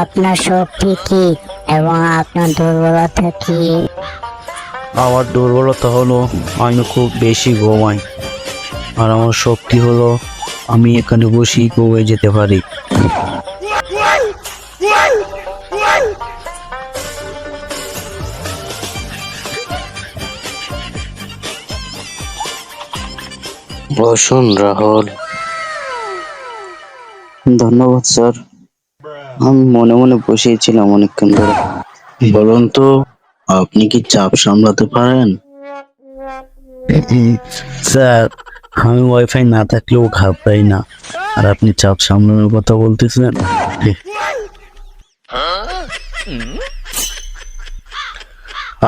আপনার শক্তি কি এবং আপনার দুর্বলতা কি? আমার দুর্বলতা হলো আমি খুব বেশি ঘুমাই। আর আমার শক্তি হলো আমি এখানে বসেই ঘুমিয়ে যেতে পারি। বসুন রাহুল। ধন্যবাদ স্যার। আমি মনে মনে বসেছিলাম অনেকক্ষণ ধরে। বলুন তো আপনি কি চাপ সামলাতে পারেন? স্যার আমি ওয়াইফাই না থাকলেও ঘাবড়াই না। আর আপনি চাপ সামলানোর কথা বলতেছেন?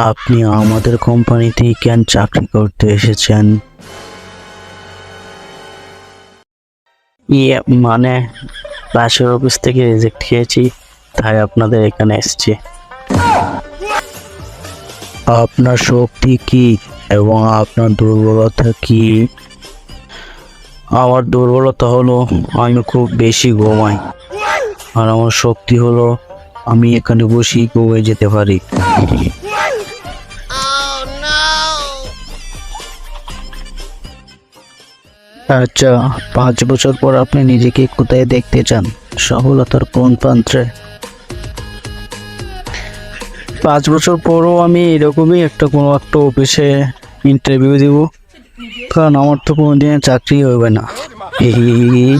আপনি আমাদের কোম্পানিতেই কেন চাকরি করতে এসেছেন? ইয়ে মানে পাশের অফিস থেকে রিজেক্ট খেয়েছি, তাই আপনাদের এখানে এসেছি। আপনার শক্তি কি এবং আপনার দুর্বলতা কি? আমার দুর্বলতা হলো, আমি খুব বেশি ঘুমাই। আর আমার শক্তি হলো, আমি এখানে বসেই ঘুমিয়ে যেতে পারি। আচ্ছা পাঁচ বছর পর আপনি নিজেকে কোথায় দেখতে চান? সফলতার কোন প্রান্তে? পাঁচ বছর পরও আমি এরকমই একটা কোনো একটা অফিসে ইন্টারভিউ দিব। কারণ আমার তো কোনো দিনে চাকরি হবে না। এই